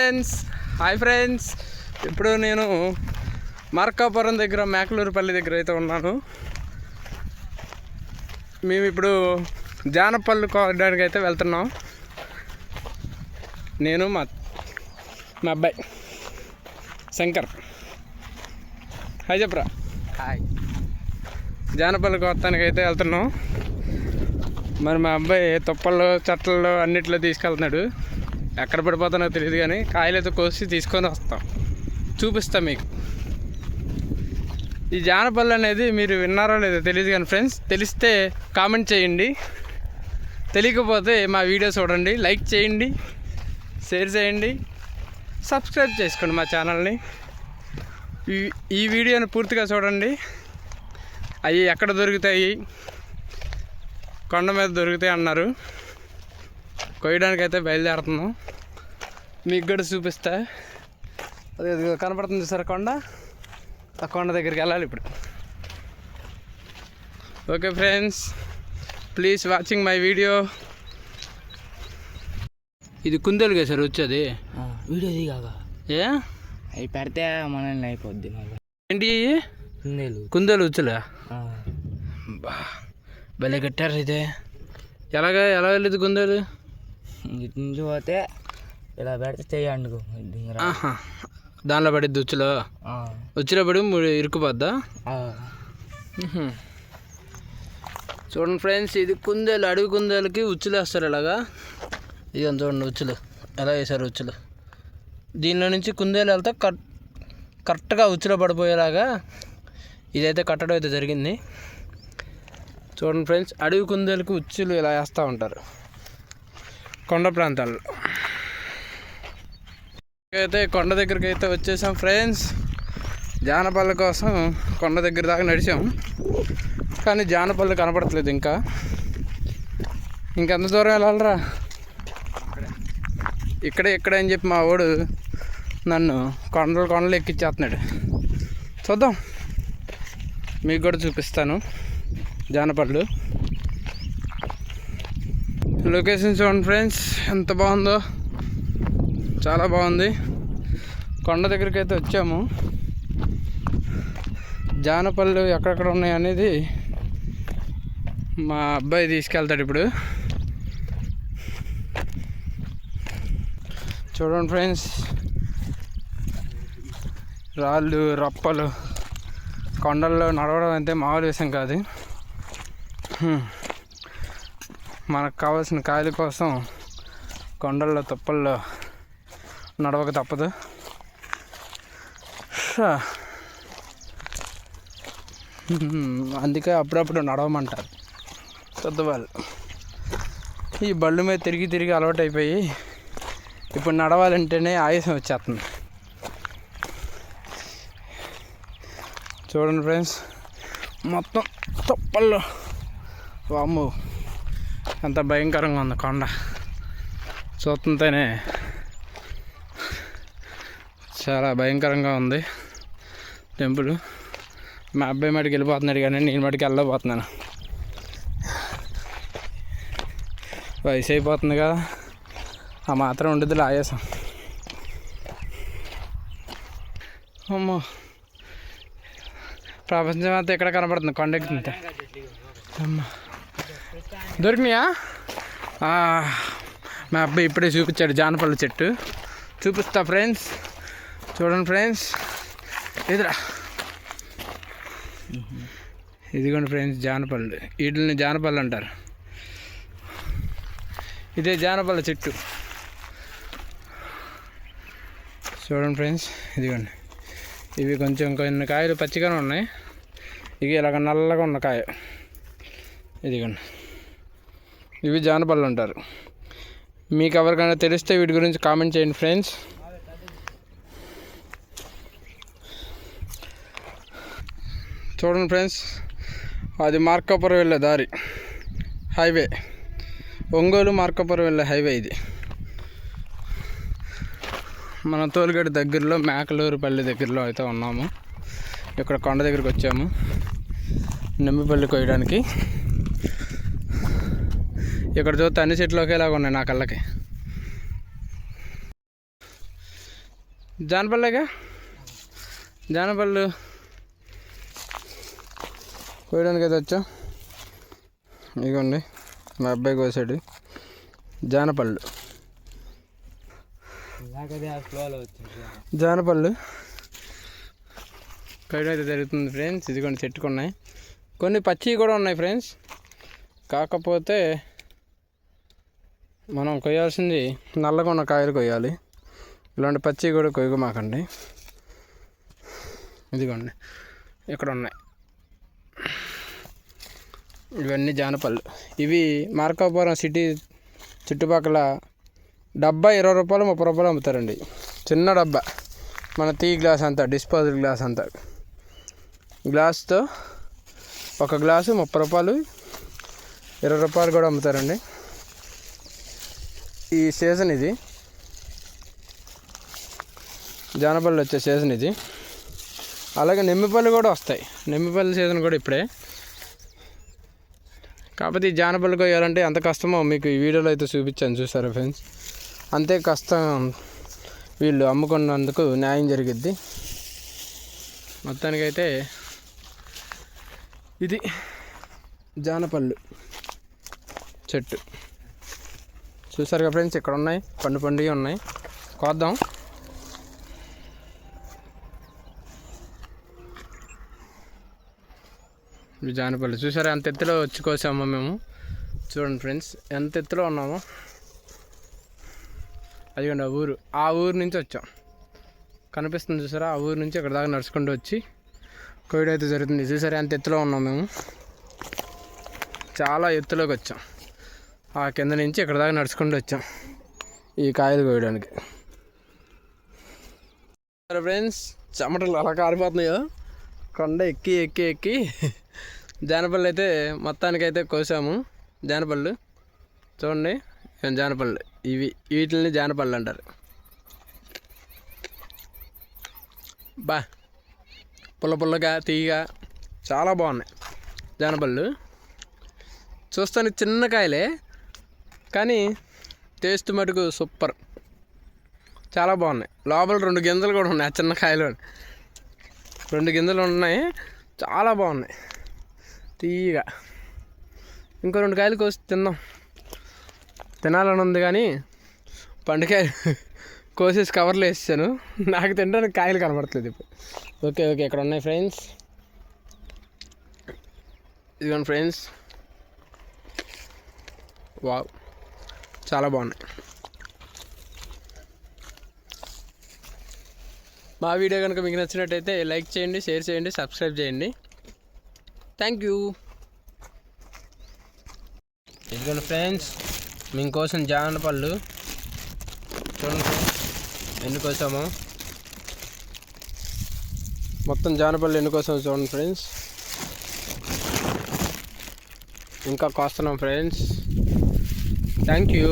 Friends hi friends ఇప్పుడు నేను మార్కాపురం దగ్గర మేకలూరుపల్లి దగ్గర అయితే ఉన్నాను. మేము ఇప్పుడు జానపల్లి కోవడానికి అయితే వెళ్తున్నాం. నేను మా మా అబ్బాయి శంకర్. హాయ్ చెప్పరా? హాయ్ జానపల్లి కొత్తానికి అయితే వెళ్తున్నాం. మరి మా అబ్బాయి తుప్పల్లో చెట్లలో అన్నిట్లో తీసుకెళ్తున్నాడు. ఎక్కడ పడిపోతానో తెలియదు కానీ కాయలైతే కోసి తీసుకొని వస్తాం. చూపిస్తాం మీకు. ఈ జానపల్లి అనేది మీరు విన్నారో లేదో తెలియదు కానీ ఫ్రెండ్స్ తెలిస్తే కామెంట్ చేయండి. తెలియకపోతే మా వీడియో చూడండి లైక్ చేయండి షేర్ చేయండి సబ్స్క్రైబ్ చేసుకోండి మా ఛానల్ని. ఈ ఈ వీడియోని పూర్తిగా చూడండి. అవి ఎక్కడ దొరుకుతాయి కొండ మీద దొరుకుతాయి అన్నారు. కొయ్యడానికి అయితే బయలుదేరుతున్నాం. మీకు కూడా చూపిస్తా. అదే కనపడుతుంది సార్ కొండ. ఆ కొండ దగ్గరికి వెళ్ళాలి ఇప్పుడు. Okay friends please watching my video. ఇది కుందేలుగా సార్ వచ్చేది? వీడియో దిగాక ఏ? అవి పెడితే మనల్ని అయిపోద్ది ఏంటి? కుందేలు. కుందేలు వచ్చులే? బా భలే కట్టారు అయితే. ఎలాగా ఎలా వెళ్ళేది కుందేలు? ఇటు నుంచి పోతే ఇలా పెడితే చేయండి దానిలో పడిద్ది ఉచ్చులో ఆ, ఉచ్చులో పడి ఇరుక్కుపోద్దా. చూడండి ఫ్రెండ్స్ ఇది కుందేలు అడవి కుందేలకి ఉచ్చులు వేస్తారు ఇలాగా. ఇదిగో చూడండి ఉచ్చులు. ఎలా వేసారు ఉచ్చులు? దీనిలో నుంచి కుందేలు వెళ్తే కట్ కరెక్ట్గా ఉచ్చులో పడిపోయేలాగా ఇదైతే కట్టడం అయితే జరిగింది. చూడండి ఫ్రెండ్స్ అడవి కుందేలకు ఉచ్చులు ఇలా వేస్తూ ఉంటారు. కొండ ప్రాంతాల్లో. అయితే కొండ దగ్గరికి అయితే వచ్చేసాం ఫ్రెండ్స్. జానపల్లి కోసం కొండ దగ్గర దాకా నడిచాం. కానీ జానపల్లి కనపడట్లేదు ఇంకా. ఇంకెంత దూరం వెళ్ళాలరా? ఇక్కడే ఇక్కడే అని చెప్పి మా వాడు నన్ను కొండలు కొండలు ఎక్కిచ్చేస్తున్నాడు. చూద్దాం. మీకు కూడా చూపిస్తాను జానపళ్ళు. లొకేషన్ చూడండి ఫ్రెండ్స్ ఎంత బాగుందో. చాలా బాగుంది. కొండ దగ్గరికి అయితే వచ్చాము. జానపళ్ళు ఎక్కడెక్కడ ఉన్నాయి అనేది మా అబ్బాయి తీసుకెళ్తాడు ఇప్పుడు. చూడండి ఫ్రెండ్స్. రాళ్ళు రప్పలు కొండల్లో నడవడం అయితే మామూలు విషయం కాదు. మనకు కావాల్సిన కాయల కోసం కొండల్లో తుప్పల్లో నడవక తప్పదు. అందుకే అప్పుడప్పుడు నడవమంటారు. పెద్దవాళ్ళు. ఈ బళ్ళు మీద తిరిగి తిరిగి అలవాటు అయిపోయి ఇప్పుడు నడవాలంటేనే ఆయాసం వచ్చేస్తుంది. చూడండి ఫ్రెండ్స్ మొత్తం తుప్పల్లో. వాము అంత భయంకరంగా ఉంది కొండ. చూస్తుంటేనే చాలా భయంకరంగా ఉంది. టెంపుల్. మా అబ్బాయి మటుకు వెళ్ళిపోతున్నాడు కానీ నేను మటుకు వెళ్ళబోతున్నాను. వయసు అయిపోతుంది కదా. ఆ మాత్రం ఉండదు ఆయాసం. అమ్మో. ప్రపంచం అంతా ఎక్కడ కనబడుతుంది కొండెక్కుతుంటే అమ్మా. దొరికినాయా? మా అబ్బాయి ఇప్పుడే చూపించాడు జానపల్లి చెట్టు. చూపిస్తా ఫ్రెండ్స్. చూడండి ఫ్రెండ్స్. ఎదురా ఇదిగోండి ఫ్రెండ్స్ జానపళ్ళు వీటిని జానపళ్ళు అంటారు. ఇదే జానపళ్ళ చెట్టు. చూడండి ఫ్రెండ్స్ ఇదిగోండి. ఇవి కొంచెం కొన్ని కాయలు పచ్చిగానే ఉన్నాయి. ఇవి ఇలాగ నల్లగా ఉన్న కాయ. ఇదిగోండి. ఇవి జానపళ్ళు అంటారు. మీకు ఎవరికైనా తెలిస్తే వీటి గురించి కామెంట్ చేయండి ఫ్రెండ్స్. చూడండి ఫ్రెండ్స్ అది మార్కాపురం వెళ్ళే దారి. హైవే. ఒంగోలు మార్కాపురం వెళ్ళే హైవే ఇది. మన తోలుగడ్డ దగ్గరలో మేకలూరుపల్లి దగ్గరలో అయితే ఉన్నాము. ఇక్కడ కొండ దగ్గరికి వచ్చాము. నిమ్మిపల్లి కొయ్యడానికి. ఇక్కడ చూస్తే అన్ని చెట్లు ఒకేలాగా ఉన్నాయి నా కళ్ళకి. జానపల్లేగా జానపళ్ళు కోయడానికి అయితే వచ్చా? ఇదిగోండి మా అబ్బాయి కోసాడు జానపళ్ళు. జానపళ్ళు కోయడం అయితే జరుగుతుంది ఫ్రెండ్స్. ఇదిగోండి చెట్టుకున్నాయి. కొన్ని పచ్చివి కూడా ఉన్నాయి ఫ్రెండ్స్. కాకపోతే మనం కొయ్యాల్సింది నల్లగా ఉన్న కాయలు కొయ్యాలి. ఇలాంటి పచ్చి కూడా కొయ్యమాకండి ఇదిగోండి. ఇక్కడ ఉన్నాయి ఇవన్నీ జానపళ్ళు. ఇవి మార్కాపురం సిటీ చుట్టుపక్కల డబ్బా ఇరవై రూపాయలు ముప్పై రూపాయలు అమ్ముతారండి. చిన్న డబ్బా. మన టీ గ్లాస్ అంతా డిస్పోజల్ గ్లాస్ అంతా. గ్లాస్తో ఒక గ్లాసు ముప్పై రూపాయలు ఇరవై రూపాయలు కూడా అమ్ముతారండి. ఈ సీజన్ ఇది. జానపళ్ళు వచ్చే సీజన్ ఇది. అలాగే నిమ్మపళ్ళు కూడా వస్తాయి. నిమ్మపల్లి సీజన్ కూడా ఇప్పుడే. కాకపోతే ఈ జానపళ్ళు కొయ్యాలంటే ఎంత కష్టమో మీకు ఈ వీడియోలో అయితే చూపించాను చూసారా ఫ్రెండ్స్? అంతే కష్టం వీళ్ళు అమ్ముకున్నందుకు న్యాయం జరిగిద్ది. మొత్తానికైతే ఇది జానపళ్ళు చెట్టు. చూసారుగా ఫ్రెండ్స్ ఇక్కడ ఉన్నాయి పండు పండుగ ఉన్నాయి. కోద్దాం. ఇవి జానపల్లి. చూసారా ఎంత ఎత్తులో వచ్చి కోసామో మేము. చూడండి ఫ్రెండ్స్ ఎంత ఎత్తులో ఉన్నామో. అదిగోండి ఆ ఊరు. ఆ ఊరు నుంచి వచ్చాం. కనిపిస్తుంది చూసారా? ఆ ఊరు నుంచి ఇక్కడ దాకా నడుచుకుంటూ వచ్చి కోవిడ్ అయితే జరుగుతుంది. చూసారా ఎంత ఎత్తులో ఉన్నాం మేము. చాలా ఎత్తులోకి వచ్చాం. ఆ కింద నుంచి ఇక్కడ దాకా నడుచుకుంటూ వచ్చాం ఈ కాయలు కోయడానికి. ఫ్రెండ్స్ చెమటలు అలా కారిపోతున్నాయో? కొండ ఎక్కి ఎక్కి ఎక్కి జానపళ్ళు అయితే మొత్తానికైతే కోసాము. జానపళ్ళు చూడండి జానపళ్ళు. ఇవి వీటిని జానపళ్ళు అంటారు. బా పుల్ల పుల్లగా తీయగా చాలా బాగున్నాయి జానపళ్ళు. చూస్తాను చిన్న కాయలే కానీ టేస్ట్ మటుకు సూపర్. చాలా బాగున్నాయి. లోపల రెండు గింజలు కూడా ఉన్నాయి ఆ చిన్న కాయలు రెండు గింజలు ఉన్నాయి చాలా బాగున్నాయి. తీయగా. ఇంకో రెండు కాయలు కోసి తిందాం తినాలని ఉంది కానీ పండుకాయలు కోసేసి కవర్లో వేసాను నాకు తినడానికి కాయలు కనబడట్లేదు ఇప్పుడు. ఓకే ఓకే ఇక్కడ ఉన్నాయి ఫ్రెండ్స్. ఇదిగోండి ఫ్రెండ్స్. వావ్. చాలా బాగున్నాయి. మా వీడియో కనుక మీకు నచ్చినట్టయితే లైక్ చేయండి షేర్ చేయండి సబ్స్క్రైబ్ చేయండి. థ్యాంక్ యూ ఇదిగోండి ఫ్రెండ్స్ మీకోసం జానపళ్ళు చూడండి ఎన్ని కోసాము మొత్తం జానపళ్ళు ఎన్ని కోసాము చూడండి ఫ్రెండ్స్. ఇంకా కోస్తున్నాం ఫ్రెండ్స్. Thank you